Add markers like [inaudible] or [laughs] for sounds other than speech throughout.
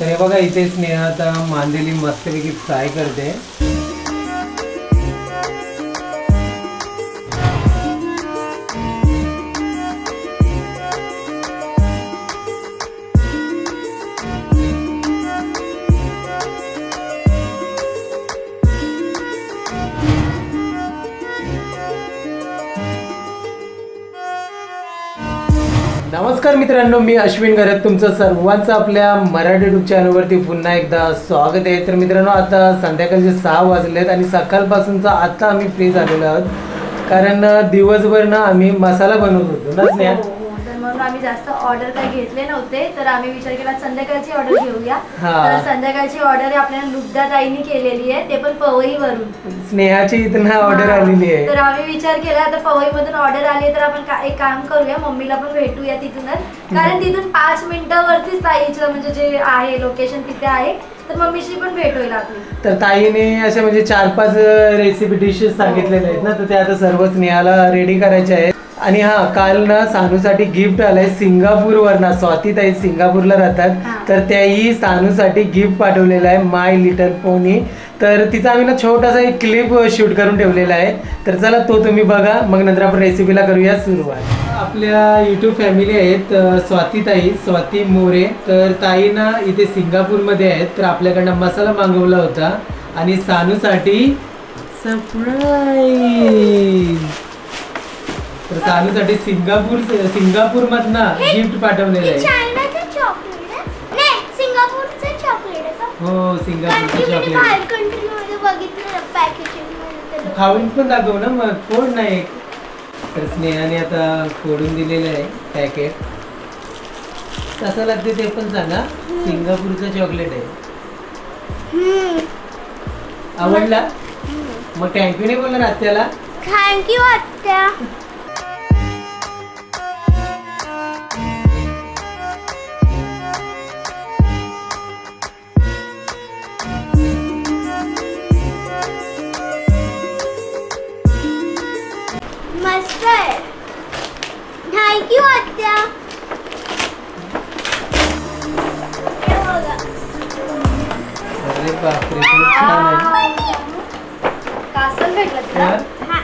तर हे बघा इथे स्नेहा आता मांदेली मस्तपैकी फ्राय करते. नमस्कार मित्रांनो मी अश्विन घरात तुमचं सर्वांचं आपल्या मराठी युट्यूब चॅनलवरती पुन्हा एकदा स्वागत आहे. तर मित्रांनो आता संध्याकाळचे सहा वाजले आहेत आणि सकाळपासूनचा आता आम्ही फ्री झालेलो आहोत. कारण दिवसभर ना आम्ही मसाला बनवत होतो ना स्नेहा? म्हणून आम्ही जास्त ऑर्डर काही घेतले नव्हते तर आम्ही विचार केला संध्याकाळची ऑर्डर घेऊया. हा. तर संध्याकाळची ऑर्डर आपल्याला लुगदा ताईंनी केलेली आहे ते पण पवईवरून. स्नेहाची इथं ऑर्डर आलेली तर आहे आम्ही विचार केला आता पवई मधून ऑर्डर आली आहे, तर आपण का- एक काम करूया मम्मीला पण भेटूया तिथूनच. कारण तिथून पाच मिनिटावरतीच ताईचं म्हणजे जे आहे लोकेशन तिथे आहे तर मम्मीशी पण भेट होईल आपली तर ताईने अशा म्हणजे चार पाच रेसिपी डिशेस सांगितलेल्या आहेत ना तर ते आता सर्व स्नेहाला रेडी करायचे आहेत. आणि हा काल ना सानूसाठी गिफ्ट आलंय सिंगापूर ना स्वाती ताई सिंगापूरला राहतात. तर त्याही सानूसाठी गिफ्ट पाठवलेलं आहे माय लिटल पोनी तर तिचा आम्ही ना छोटासा एक क्लिप शूट करून ठेवलेला आहे. तर चला तो तुम्ही बघा. मग नंतर आपण रेसिपीला करूया सुरुवात. आपल्या युट्यूब फॅमिली आहेत स्वाती ताई स्वाती मोरे. तर ताई ना इथे सिंगापूरमध्ये आहेत. तर आपल्याकडनं मसाला मागवला होता. आणि सानूसाठी सरप्राईज तर सानूसाठी सिंगापूर सिंगापूर मधनं गिफ्ट पाठवलेलं आहे. हो सिंगापूरचं चॉकलेट खाऊन पण दाखव ना मग फोड नाही तर स्नेहाने आता फोडून दिलेलं आहे पॅकेट कसं लागते ते पण सांगा. सिंगापूरचं चॉकलेट आहे. आवडला? मग थँक्यू नाही बोलणार आत्याला? थँक्यू आत्या. थँक्यू आत्या हे बघा. अरे बापरे खूप छान आहे कासल भेटलं तुला हा? हा,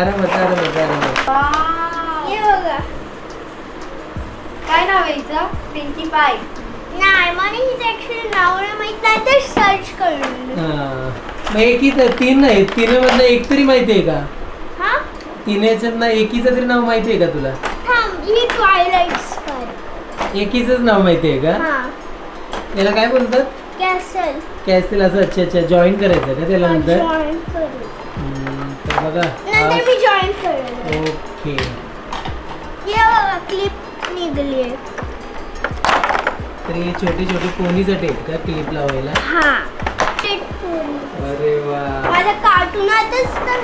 आरामात आरामात आरामात वाव. हे बघा काय नाव आहे हिचं पिंकी पाय नाही मला हिचं ऍक्च्युली नाव नाही माहीत नाही तर सर्च करून हा. मग एकी तीन नाही तिन्हीमधलं एक तरी माहिती आहे का तिन्हीच्यात ना एकीचं तरी नाव माहिती आहे का तुला? थांब ही ट्वायलाइट स्पार एकीचंच नाव माहिती आहे का? हा. याला काय बोलतात? कॅसल कॅसेल असं अच्छा अच्छा जॉईन करायचं का त्याला नंतर? जॉईन करू. हम्म, तर बघा नंतर मी जॉईन करेल. ओके. हे बघा क्लिप निघली आहे. तर हे छोटे छोटे पोनीसाठी आहेत का क्लिप लावायला? हा. अरे वा.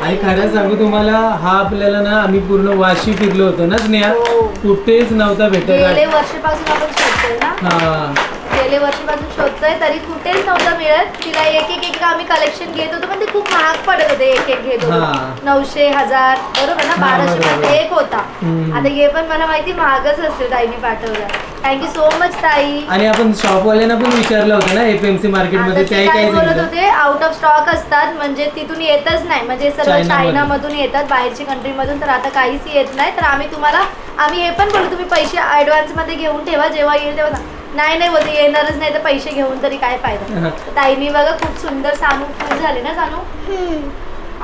आणि खरं सांगू तुम्हाला हा आपल्याला ना आम्ही पूर्ण वाशी फिरलो होतो ना स्नेहा? हो. कुठेच नव्हता गेले भेटत वर्षापासून आपण शोधतोय ना? हा. गेले वर्षापासून शोधतोय तरी कुठेच नव्हतं मिळत. तिला एक एक एक आम्ही कलेक्शन घेत होतो पण ते खूप महाग पडत होते एक एक घेत हा. होतो नऊशे हजार बरोबर ना? हा, बाराशे बरोबर. एक होता. हम्म. आता हे पण मला माहिती महागच असेल ताईने पाठवलं. थँक्यू सो मच ताई. आणि आपण शॉपवाल्यांना पण विचारलं होतं ना एपीएमसी मार्केटमध्ये आता ते त्याही काय काय बोलत सांगितलं होते आउट ऑफ स्टॉक असतात म्हणजे तिथून येतच नाही. म्हणजे सर्व चायनामधून. चायनामधून येतात बाहेरची कंट्रीमधून तर आता काहीच येत नाही. तर आम्ही तुम्हाला आम्ही हे पण बोलू तुम्ही पैसे ऍडव्हान्समध्ये घेऊन ठेवा जेव्हा येईल तेव्हा सांगा. नाही नाही बोलते येणारच नाही तर पैसे घेऊन तरी काय फायदा? तर ताईनी बघा खूप सुंदर सानू खुश झाले ना सानू.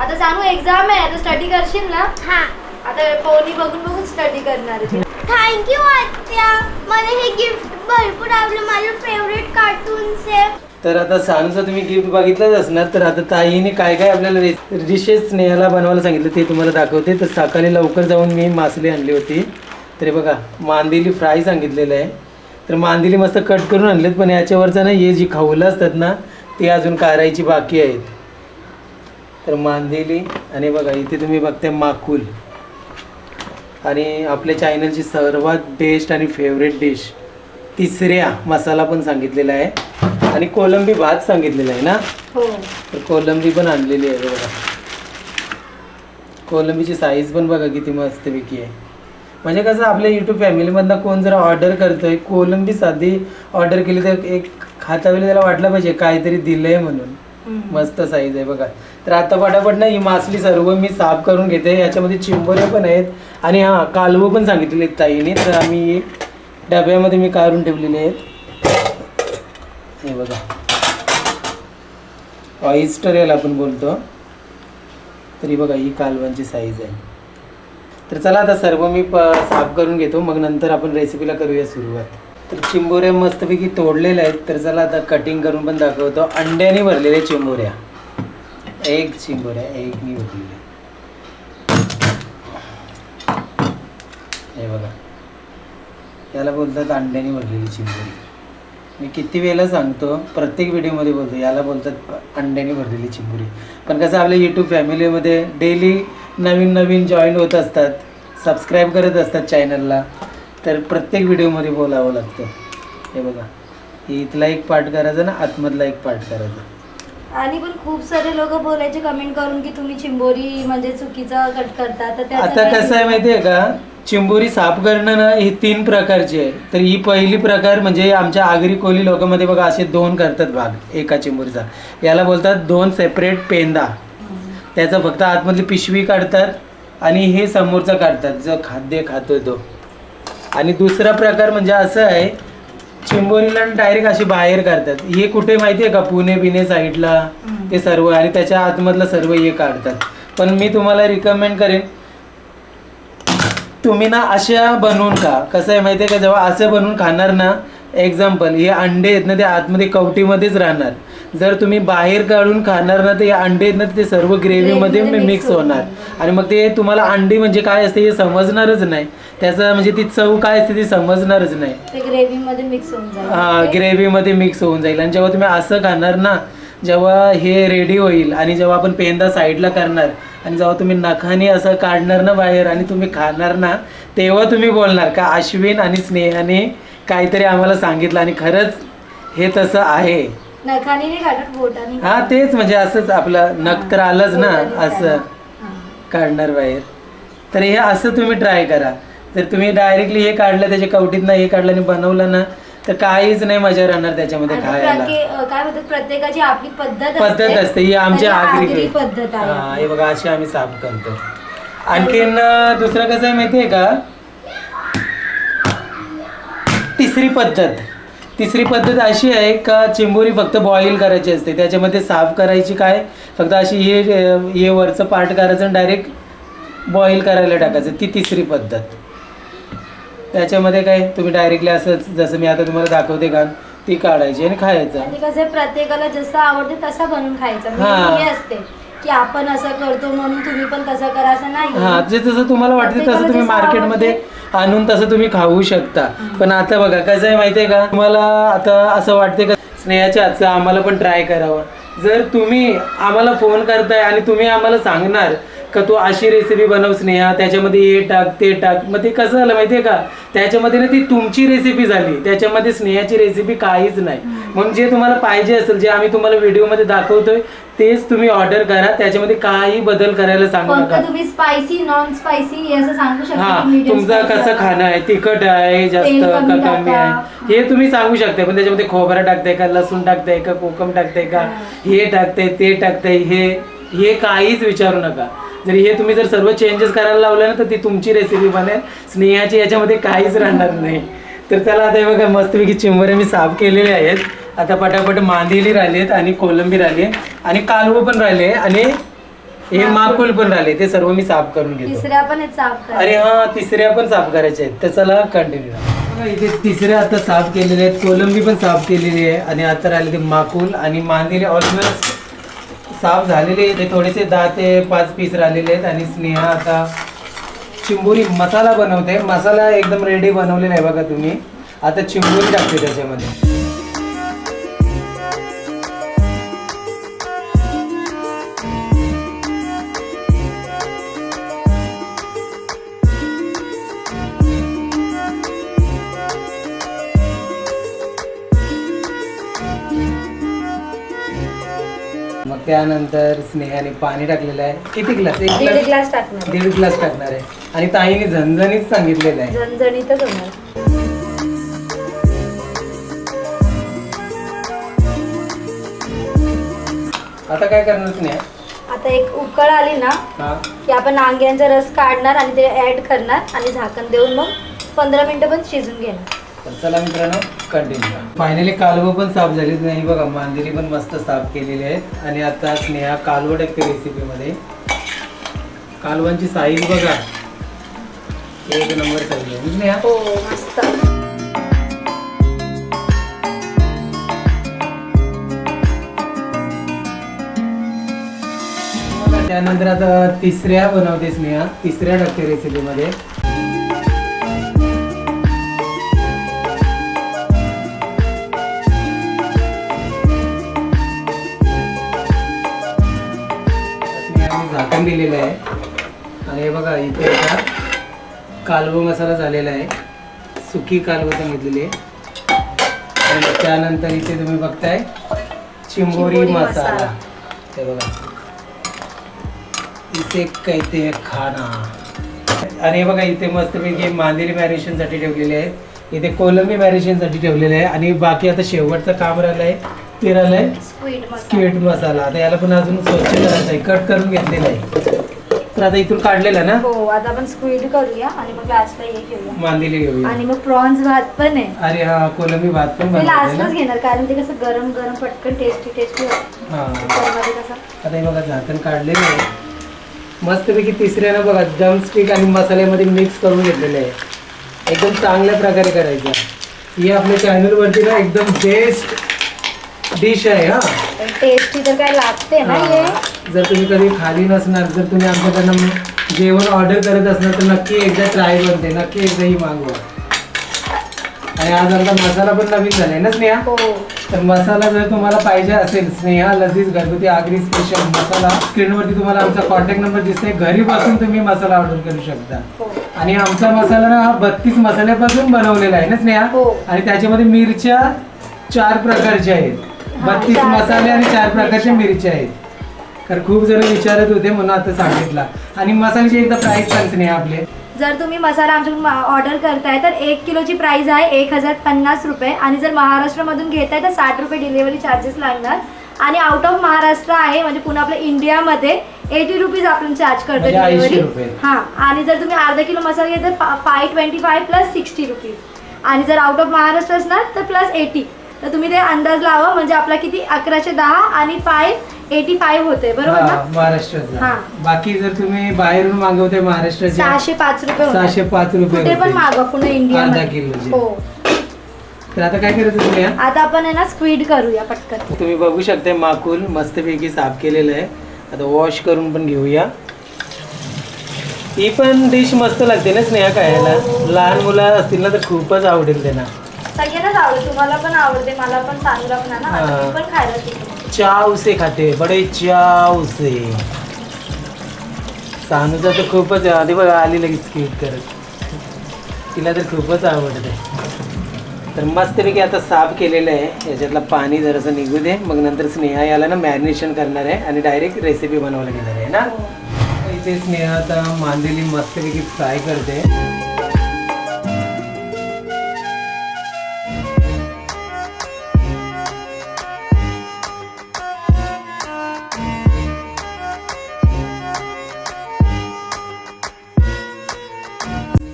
आता सानू एक्झाम आहे आता स्टडी करशील ना? हा. आता पोनी बघून बघून स्टडी करणार आहे. ती. थँक्यू आत्या. मला हे गिफ्ट भरपूर आवडलं. माझं फेवरेट कार्टून्स आहे. तर आता सानूचं तुम्ही गिफ्ट बघितलंच असणार. तर आता ताईने काय काय आपल्याला डिशेस स्नेहाला बनवायला सांगितलं ते तुम्हाला दाखवते. तर सकाळी लवकर जाऊन मी मासली आणली होती. तर बघा मांदेली फ्राय सांगितलेलं आहे. तर मांदेली मस्त कट करून आणलेत पण याच्यावरचं ना हे जी खाऊलं असतात ना ते अजून काढायची बाकी आहेत. तर मांदेली आणि बघा इथे तुम्ही बघताय माकुल. आणि आपल्या चॅनलची सर्वात बेस्ट आणि फेवरेट डिश तिसऱ्या मसाला पण सांगितलेला आहे. आणि कोलंबी भात सांगितलेला आहे ना? हो. तर कोलंबी पण आणलेली आहे बघा. कोलंबीची साईज पण बघा किती मस्तपैकी आहे. म्हणजे कसं आपल्या युट्यूब फॅमिलीमधनं कोण जर ऑर्डर करतोय कोलंबी साधी ऑर्डर केली तर एक खाता वेळी त्याला वाटलं पाहिजे काहीतरी दिलंय म्हणून. मस्त साईज आहे बघा. तर आता पटापट ना ही मासली सर्व मी साफ करून घेते. याच्यामध्ये चिंबोरे पण आहेत. आणि हां कालवं पण सांगितलेले आहेत ताईने. तर आम्ही डब्यामध्ये मी काढून ठेवलेले आहेत. हे बघा. ऑइस्टर याला आपण बोलतो. तरी बघा ही कालवांची साईज आहे. तर चला आता सर्व मी प साफ करून घेतो. मग नंतर आपण रेसिपीला करूया सुरुवात. तर चिंबोऱ्या मस्तपैकी तोडलेल्या आहेत. तर चला आता कटिंग करून पण दाखवतो. अंड्याने भरलेल्या चिंबोऱ्या. एक चिंबोऱ्या एक मी भरलेल्या हे बघा. याला बोलतात अंड्याने भरलेली चिंबोरी मी किती वेळेला सांगतो प्रत्येक व्हिडिओमध्ये बोलतो याला बोलतात अंड्याने भरलेली चिंबोरी पण कसं आपल्या यूट्यूब फॅमिलीमध्ये डेली नवीन नवीन जॉईन होत असतात सबस्क्राईब करत असतात चॅनलला तर प्रत्येक व्हिडिओमध्ये बोलावं लागतं. हे बघा. इथला एक पार्ट करायचा ना आतमधला एक पार्ट करायचा. आणि पण खूप सारे लोक बोलायचे कमेंट करून की तुम्ही चिंबोरी म्हणजे चुकीचा कट करता. तर त्याचं आता कसं आहे माहिती आहे का? चिंबोरी साफ करणं ना ही तीन प्रकारची आहे. तर ही पहिली प्रकार म्हणजे आमच्या आगरी कोली लोकांमध्ये बघा असे दोन करतात भाग एका चिंबोरीचा. याला बोलतात दोन सेपरेट पेंदा. त्याचा फक्त आतमधली पिशवी काढतात आणि हे समोरचा काढतात. जो खाद्य खातोय तो. आणि दुसरा प्रकार म्हणजे असं आहे चिंबोरीला डायरेक्ट अशी बाहेर काढतात. हे कुठे माहिती आहे का? पुणे बिणे साईडला. ते सर्व आणि त्याच्या आतमधलं सर्व हे काढतात. पण मी तुम्हाला रिकमेंड करेन तुम्ही ना अशा बनवून खा. कसं आहे माहिती आहे का? जेव्हा असं बनवून खाणार ना एक्झाम्पल हे अंडे आहेत ना ते आतमध्ये कवटीमध्येच राहणार. जर तुम्ही बाहेर काढून खाणार ना तर हे अंडे आहेत ना ते सर्व ग्रेव्हीमध्ये मिक्स होणार. आणि मग ते तुम्हाला अंडी म्हणजे काय असते हे समजणारच नाही. त्याचं म्हणजे ती चव काय असते ती समजणारच नाही. मिक्स होऊन हा ग्रेव्हीमध्ये मिक्स होऊन जाईल. आणि जेव्हा तुम्ही असं खाणार ना जेव्हा हे रेडी होईल आणि जेव्हा आपण पेंदा साईडला करणार आणि जेव्हा तुम्ही नखाने असं काढणार ना बाहेर आणि तुम्ही खाणार ना तेव्हा तुम्ही बोलणार का अश्विन आणि स्नेहाने काहीतरी आम्हाला सांगितलं आणि खरंच हे तसं आहे. नखाने नाही काढत बोटाने हा तेच म्हणजे असंच आपलं नख तर आलंच ना असं. काढा. काढणार बाहेर. तर हे असं तुम्ही ट्राय करा. जर तुम्ही डायरेक्टली हे काढलं त्याच्या कवटीतनं हे काढलं आणि बनवलं ना तर काहीच नाही मजा राहणार त्याच्यामध्ये खायला. काय म्हणतात प्रत्येकाची आपली पद्धत पद्धत असते ही आमची म्हणजे आगरी पद्धत. आहे. हा हे बघा अशी आम्ही साफ करतो. आणखीन दुसरं कसं आहे माहितीये का? तिसरी पद्धत. तिसरी पद्धत अशी आहे का चिंबोरी फक्त बॉईल करायची असते. त्याच्यामध्ये साफ करायची काय? फक्त अशी हे हे वरचं पार्ट करायचं आणि डायरेक्ट बॉईल करायला टाकायचं. ती तिसरी पद्धत. त्याच्यामध्ये काय? तुम्ही डायरेक्टली असंच जसं मी आता तुम्हाला दाखवते का? ती काढायची आणि खायचं. कसं प्रत्येकाला जसं आवडते तसं बनवून खायचं. असते. की आपण असं करतो म्हणून तुम्ही पण तसं करा असं नाही. हा जे जसं तुम्हाला वाटतं तसं तुम्ही मार्केटमध्ये आणून तसं तुम्ही खाऊ शकता. पण आता बघा कसं आहे माहिती आहे का? तुम्हाला आता असं वाटते का स्नेहाच्या हातचं आम्हाला पण ट्राय करावं. जर तुम्ही आम्हाला फोन करताय आणि तुम्ही आम्हाला सांगणार का तू अशी रेसिपी बनव स्नेहा त्याच्यामध्ये हे टाक ते टाक. मग ते कसं झालं माहिती आहे का? त्याच्यामध्ये ना ती तुमची रेसिपी झाली. त्याच्यामध्ये स्नेहाची रेसिपी काहीच नाही. म्हणून जे तुम्हाला पाहिजे असेल जे आम्ही तुम्हाला व्हिडिओमध्ये दाखवतोय तेच तुम्ही ऑर्डर करा. त्याच्यामध्ये काही बदल करायला सांगू नका. तुम्ही स्पायसी नॉन स्पायसी असं सांगू शकता हा तुमचं कसं. खाणं आहे तिखट आहे जास्त का कमी. आहे हे तुम्ही सांगू शकता पण त्याच्यामध्ये खोबरा टाकताय का लसूण टाकताय का कोकम टाकताय का हे टाकताय ते टाकताय हे हे काहीच विचारू नका. जरी हे तुम्ही जर सर्व चेंजेस करायला लावलं ना तर ती तुमची रेसिपी बनेल. स्नेहाची याच्यामध्ये काहीच राहणार नाही. तर चला आता हे बघा मस्तपैकी चिंबरे मी साफ केलेले आहेत. आता पटापट मांदेली राहिलेत आणि कोलंबी राहिली आणि कालवं पण राहिले आणि हे माकुल. पण राहिले ते सर्व मी साफ करून घेतो. तिसऱ्या पण आहेत साफ करा अरे हा तिसऱ्या पण साफ करायच्या आहेत. तर चला कंटिन्यू इथे तिसऱ्या आता साफ केलेले आहेत. कोलंबी पण साफ केलेली आहे. आणि आता राहिले ते माकुल आणि मांदेली. ऑलमोस्ट साफ झालेले ते थोडेसे दहा ते पाच पीस राहिलेले आहेत. आणि स्नेहा आता चिंबुरी मसाला बनवते. मसाला एकदम रेडी बनवलेला आहे बघा तुम्ही. आता चिंबुरी टाकते त्याच्यामध्ये. त्यानंतर स्नेहाने पाणी टाकलेलं आहे. किती ग्लास एक दीड ग्लास ग्लास टाकणार. दीड ग्लास टाकणार आहे. आणि ताईने झणझणीत सांगितलेलं आहे. झणझणीतच होणार आता काय करणार नाही आता एक उकळ आली ना हा. की आपण नांग्यांचा रस काढणार आणि ते ऍड करणार आणि झाकण देऊन मग पंधरा मिनिटं पण शिजून घेणार. तर चला मित्रांनो कंटिन्यू फायनली कालवं पण साफ झालीच नाही बघा मांदेली पण मस्त साफ केलेली आहेत. आणि आता स्नेहा कालवं टाकते रेसिपीमध्ये कालवांची साईज बघा. एक नंबर साईज आहे. स्नेहा? हो मस्त. त्यानंतर आता तिसऱ्या बनवते स्नेहा तिसऱ्या टाकते रेसिपीमध्ये दिलेलं आहे. आणि हे बघा इथे आता कालवं मसाला झालेला आहे. सुकी कालवं सांगितलेली आहे. आणि त्यानंतर इथे तुम्ही बघताय चिंबोरी मसाला. हे बघा. इथे कहते खाना. आणि हे बघा इथे मस्तपैकी मांदेली मॅरिनेशनसाठी ठेवलेले आहेत. इथे कोलंबी मॅरिनेशनसाठी ठेवलेले आहे. आणि बाकी आता शेवटचं काम राहिलं आहे ते राहिलं आहे. स्वीट मसाला. स्क्विट मसाला. आता याला पण अजून स्वच्छ करायचं आहे. कट करून घेतलेला आहे. तर आता इथून काढलेला ना? हो आता आपण स्क्वीड करूया आणि मग लास्टला हे घेऊया. मांदेली घेऊया. आणि मग प्रॉन्स भात पण आहे. अरे हा कोलंबी भात पण ना? घेणार कारण ते कसं गरम गरम पटकन टेस्टी टेस्टी हा. आता हे बघा झाकण काढलेलं आहे. मस्तपैकी तिसऱ्यानं बघा जम स्टिक आणि मसाल्यामध्ये मिक्स करून घेतलेले आहे. एकदम चांगल्या प्रकारे करायचं ही आपल्या चॅनलवरती ना एकदम बेस्ट डिश आहे हा. पण टेस्टी तर काय लागते ना हे. हा. जर तुम्ही कधी खाली नसणार जर तुम्ही आमच्याकडनं जेवण ऑर्डर करत असणार तर नक्की एकदा ट्राय बनते. नक्की एकदा ही मागवा. आणि आज आमचा मसाला पण नवीन झालाय ना स्नेहा? हो. तर मसाला जर तुम्हाला पाहिजे असेल स्नेहा लजीज घरगुती आगरी स्पेशल मसाला स्क्रीनवरती तुम्हाला आमचा कॉन्टॅक्ट नंबर दिसतोय. घरी बसून तुम्ही मसाला ऑर्डर करू शकता. हो. आणि आमचा मसाला ना हा बत्तीस मसाल्यापासून बनवलेला आहे ना स्नेहा? हो. आणि त्याच्यामध्ये मिरच्या चार प्रकारच्या आहेत. बत्तीस मसाले आणि चार प्रकारच्या प्रकारच्या मिरच्या. आहेत. तर खूप जण विचारत होते म्हणून आता सांगितला. आणि मसाल्याची एकदा प्राइस सांग स्नेहा आपले. जर तुम्ही मसाला आमच्याकडून ऑर्डर करताय तर एक किलोची प्राइस आहे एक हजार पन्नास रुपये. आणि जर महाराष्ट्रामधून घेताय तर साठ रुपये डिलिव्हरी चार्जेस लागणार. आणि आउट ऑफ महाराष्ट्र आहे म्हणजे पुन्हा आपल्या इंडियामध्ये एटी रुपीज आपण चार्ज करतो म्हणजे 80 डिलिव्हरी रुपये. हां आणि जर तुम्ही अर्धा किलो मसाला घेताय five twenty five plus sixty rupees आणि जर आउट ऑफ महाराष्ट्र असणार तर प्लस एटी तर तुम्ही ते अंदाज लावा म्हणजे आपला किती अकराशे दहा आणि फाय एटी फाय होते बरोबर हा, ना महाराष्ट्राचा हा. बाकी जर तुम्ही बाहेरून मागवते महाराष्ट्राचे सहाशे पाच रुपये. सहाशे पाच रुपये कुठे पण. मागवा अर्धा इंडियामध्ये किलोची. हो तर आता काय करायचं तुम्ही हा? आता आपण आहे ना स्क्वीड करूया पटकन तुम्ही बघू शकता माकूल मस्तपैकी साफ केलेलं आहे आता वॉश करून पण घेऊया ही पण डिश मस्त लागते ना स्नेहा खायला लहान मुलं असतील ना तर खूपच आवडेल त्यांना सगळ्यांनाच आवडते तुम्हाला पण आवडते मला पण सांगू लागणार ना आता. मी पण खायला शिकले. चाव से खाते बडे चाव से सानूचा तर खूपच. आधी बघा आली लगेच स्किट करत तिला तर खूपच आवडते तर मस्तपैकी आता साफ केलेलं आहे याच्यातलं पाणी जरासं निघू दे मग नंतर स्नेहा याला ना मॅरिनेशन करणार आहे आणि डायरेक्ट रेसिपी बनवायला घेणार आहे ना हो. इथे स्नेहा आता मांदेली मस्तपैकी फ्राय करते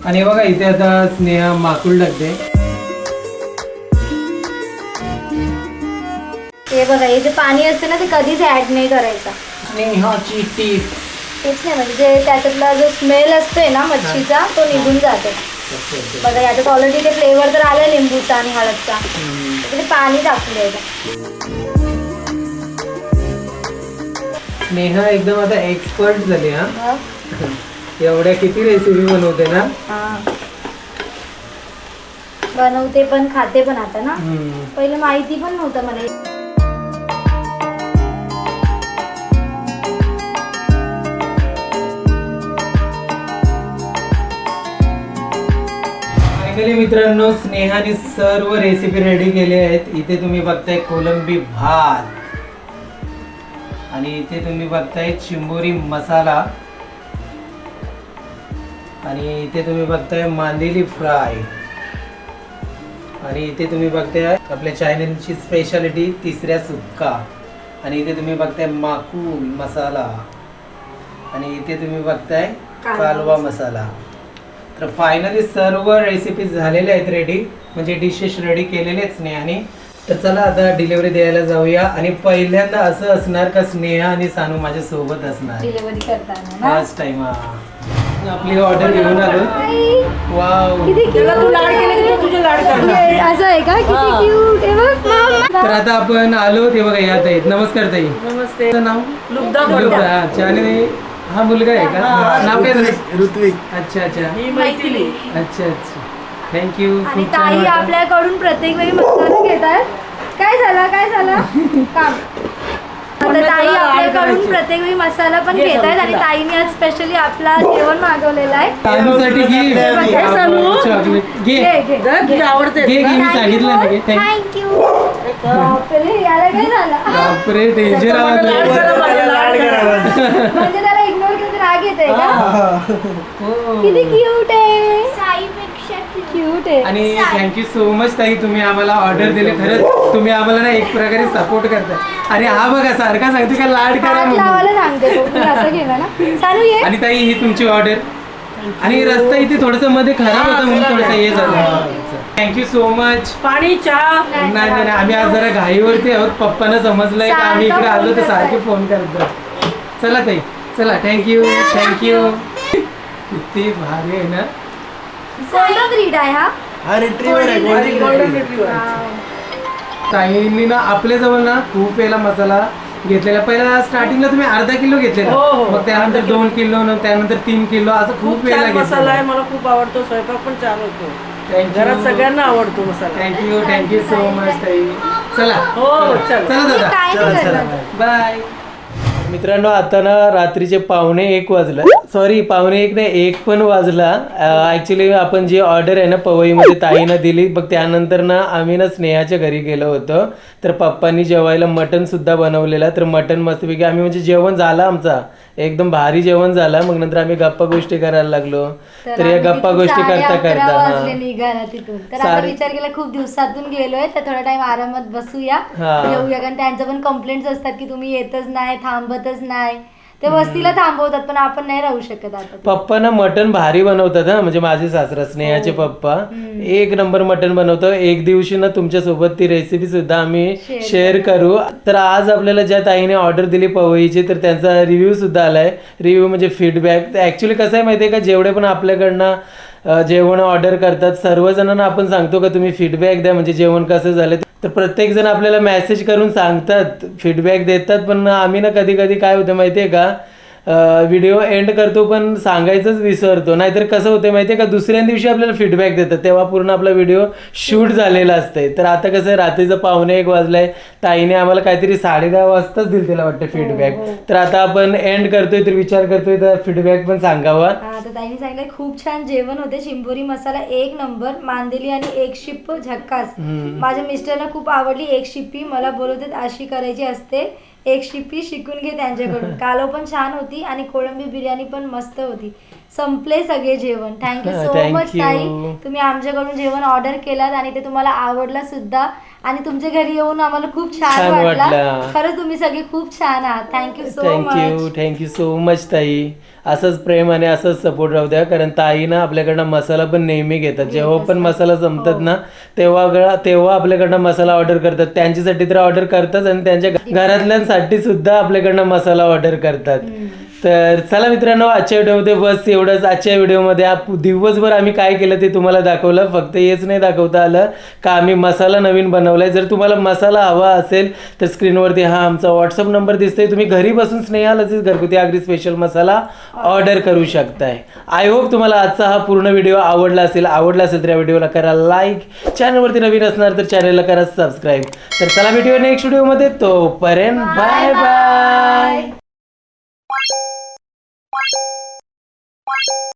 आणि बघा इथे आता स्नेहा माकुल टाकते हे बघा हे जे पाणी असते ना ते कधीच ऍड नाही करायचं. स्नेहाची टीप तेच नाही म्हणजे त्याच्यातला जो स्मेल असतोय ना मच्छीचा तो निघून जातो. बघा याच्यात ऑलरेडी ते फ्लेवर तर आलाय लिंबूचा आणि हळदचा. तर ते पाणी टाकलंय स्नेहा एकदम आता एक्सपर्ट झाली हा. एवढ्या किती रेसिपी बनवते ना? हा. बनवते पण खाते पण आता ना. हम्म. पहिले माहिती पण नव्हतं मला. फायनली मित्रांनो स्नेहाने सर्व रेसिपी रेडी केले आहेत. इथे तुम्ही बघताय कोलंबी भात. आणि इथे तुम्ही बघताय चिंबोरी मसाला. आणि इथे तुम्ही बघताय मांदेली फ्राय. आणि इथे तुम्ही बघताय आपल्या चायनीजची स्पेशालिटी तिसऱ्या सुक्का. आणि इथे तुम्ही बघताय माकूल मसाला. आणि इथे तुम्ही बघताय कालवा मसाला. तर फायनली सर्व रेसिपीज झालेल्या आहेत रेडी म्हणजे डिशेस रेडी केलेलेच स्नेहाने तर चला आता डिलिव्हरी द्यायला जाऊया. आणि पहिल्यांदा असं असणार का स्नेहा आणि सानू माझ्या सोबत असणार? डिलिव्हरी करताना ना? फर्स्ट टाइम आपली ऑर्डर घेऊन आलो. वाव किती त्याला तू लाड केले की तो तुझे लाड करणार असं आहे का? किती क्यूट आहे बघ. तर आता आपण आलो ते बघा या ताई. नमस्कार ताई. नमस्ते. नाव? अच्छा आणि हा मुलगा आहे का? नाव काय? ऋत्विक. अच्छा अच्छा. ही मैथिली. अच्छा अच्छा. थँक्यू आणि ताई. आपल्याकडून प्रत्येक वेळी मसाला घेतात. काय झालं? काय झालं? काम. आता ताई आपल्याकडून प्रत्येक वेळी मसाला पण घेत आहेत आणि. ताईने आज स्पेशली आपला जेवण मागवलेलं आहे. सानूसाठी घे. काय सानू? चॉकलेट घे. घे घे जर तुला आवडते घे घे मी सांगितलं ना घे. थँक थँक्यू बापरे, याला काय झालं? बापरे डेंजर. म्हणजे त्याला इग्नोर तर राग येते का? हो. किती क्यूट आहे. क्यूट आहे. आणि थँक्यू सो मच ताई तुम्ही आम्हाला ऑर्डर दिले. खरंच तुम्ही आम्हाला ना एक प्रकारे सपोर्ट करता आणि हा बघा सारखा सांगते का लाड करा हात म्हणून. लावायला सांगते तो. तुम्ही असं केलं ना. चालू ये. आणि ताई ही तुमची ऑर्डर आणि रस्ता इथे थोडसमध्ये खराब होता म्हणून थोडस हे झालं. थँक्यू सो मच पाणी चहा. नाही नाही नाही, आम्ही आज जरा घाईवरती आहोत. पप्पांना समजलंय की? आम्ही इकडे आलो तर सारखे फोन करतात. चला ताई चला. थँक्यू थँक्यू किती भारी आहे ना? कोणता ब्रीड आहे हा. हा रिट्रीवर आहे गोल्डन retriever. ताईंनी ना आपल्या जवळ ना खूप वेळेला मसाला घेतलेला. पहिला स्टार्टिंगला तुम्ही अर्धा किलो घेतलेला. हो, हो. मग त्यानंतर दोन किलो न त्यानंतर तीन किलो असं खूप खूप वेळेला छान मसाला आहे मला खूप आवडतो स्वयंपाक पण छान होतो. थँक्यू घरात सगळ्यांना आवडतो masala. Thank you thank you so much ताई. चला. हो, चला. चला दादा. काय चला, नाही चला. करणार. बाय मित्रांनो आता ना रात्रीचे पावणे एक वाजला. सॉरी पावणे एक नाही एक पण वाजला. ॲक्च्युली आपण जी ऑर्डर आहे ना पवईमध्ये ताईनं दिली. मग त्यानंतर ना आम्ही ना स्नेहाच्या घरी गेलो होतो. तर पप्पांनी जेवायला मटन सुद्धा बनवलेलं. तर मटन मस्तपैकी आम्ही म्हणजे जेवण झालं आमचा. एकदम भारी जेवण झालं. मग नंतर आम्ही गप्पा गोष्टी करायला लागलो. तर या गप्पा गोष्टी करता करता हा. तिथून. तर आता साडे- विचार केला खूप दिवसातून गेलोय तर थोडा टाइम आरामात बसूया. हा. येऊया कारण त्यांचं पण कंप्लेंट्स असतात की तुम्ही येतच नाही थांबतच नाही. ते वस्तीला थांबवतात पण आपण नाही राहू शकत आता पप्पा ना मटन भारी बनवतात हा. म्हणजे माझे सासरा स्नेहाचे हो. पप्पा. एक नंबर मटन बनवतो. एक दिवशी ना तुमच्यासोबत ती रेसिपी सुद्धा आम्ही शेअर करू. तर आज आपल्याला ज्या ताईने ऑर्डर दिली पवईची तर त्यांचा रिव्ह्यू सुद्धा आलाय. रिव्ह्यू म्हणजे फीडबॅक ऍक्च्युली कसं आहे माहितीये का? जेवढे पण आपल्याकडनं जेवण ऑर्डर करतात. सर्वजणांना आपण सांगतो का तुम्ही फीडबॅक द्या. म्हणजे जेवण कसं झालं तर प्रत्येक जण आपल्याला मेसेज करून सांगतात. फीडबॅक देतात. पण आम्ही ना कधी कधी काय होतं माहितीये का व्हिडिओ एंड करतो पण सांगायचंच विसरतो. नाहीतर कसं होतं माहितीये का? दुसऱ्या दिवशी आपल्याला फीडबॅक देतात. तेव्हा पूर्ण आपला व्हिडिओ शूट झालेला असतंय. तर आता कसं आहे, रात्रीचं पावणे एक वाजलाय. ताईने आम्हाला काहीतरी साडे दहा वाजताच दिल तिला वाटतं फीडबॅक तर आता आपण एंड करतोय तर विचार करतोय तर फीडबॅक पण सांगावा. हा ताईने सांगितलं खूप छान जेवण होते. शिंपोरी मसाला एक नंबर मांदेली आणि एक शिप झक्कास. माझ्या मिस्टरला खूप आवडली एक शिप्पी. मला बोलवते अशी करायची असते. एक शिप्पी शिकून घे त्यांच्याकडून. [laughs] कालो पण छान होती आणि कोळंबी बिर्याणी पण मस्त होती. संपले सगळे जेवण. थँक्यू हा, सो thank मच you. ताई. तुम्ही आमच्याकडून जेवण ऑर्डर केलात आणि ते तुम्हाला आवडलं सुद्धा. आणि तुमच्या घरी येऊन आम्हाला खूप छान छान वाटलं. वाटलं. खरंच तुम्ही सगळे खूप छान आहात. Thank you so thank you much thank you so much ताई. असंच प्रेम आणि असंच सपोर्ट राहू द्या. कारण ताई ना आपल्याकडनं मसाला पण नेहमी घेतात. जेव्हा पण मसाला जमतात ना तेव्हा ग- तेव्हा आपल्याकडनं मसाला ऑर्डर करतात. त्यांच्यासाठी तर ऑर्डर करतात आणि त्यांच्या घरातल्यांसाठी सुद्धा आपल्याकडनं मसाला ऑर्डर करतात. तर चला मित्रांनो आजच्या व्हिडिओमध्ये बस एवढंच. आजच्या व्हिडिओमध्ये आप दिवसभर आम्ही काय केलं ते तुम्हाला दाखवलं. फक्त हेच नाही दाखवता आलं का आम्ही मसाला नवीन बनवलाय. जर तुम्हाला मसाला हवा असेल तर स्क्रीनवरती हा आमचा व्हॉट्सअप नंबर दिसतोय. तुम्ही घरी बसून स्नेहालचीच घरगुती आगरी स्पेशल मसाला ऑर्डर करू शकताय. आय होप तुम्हाला आजचा हा पूर्ण व्हिडिओ आवडला असेल. आवडला असेल तर या व्हिडिओला करा लाईक चॅनलवरती नवीन असणार तर चॅनलला करा सबस्क्राईब तर चला भेटूया नेक्स्ट व्हिडिओमध्ये. तोपर्यंत बाय बाय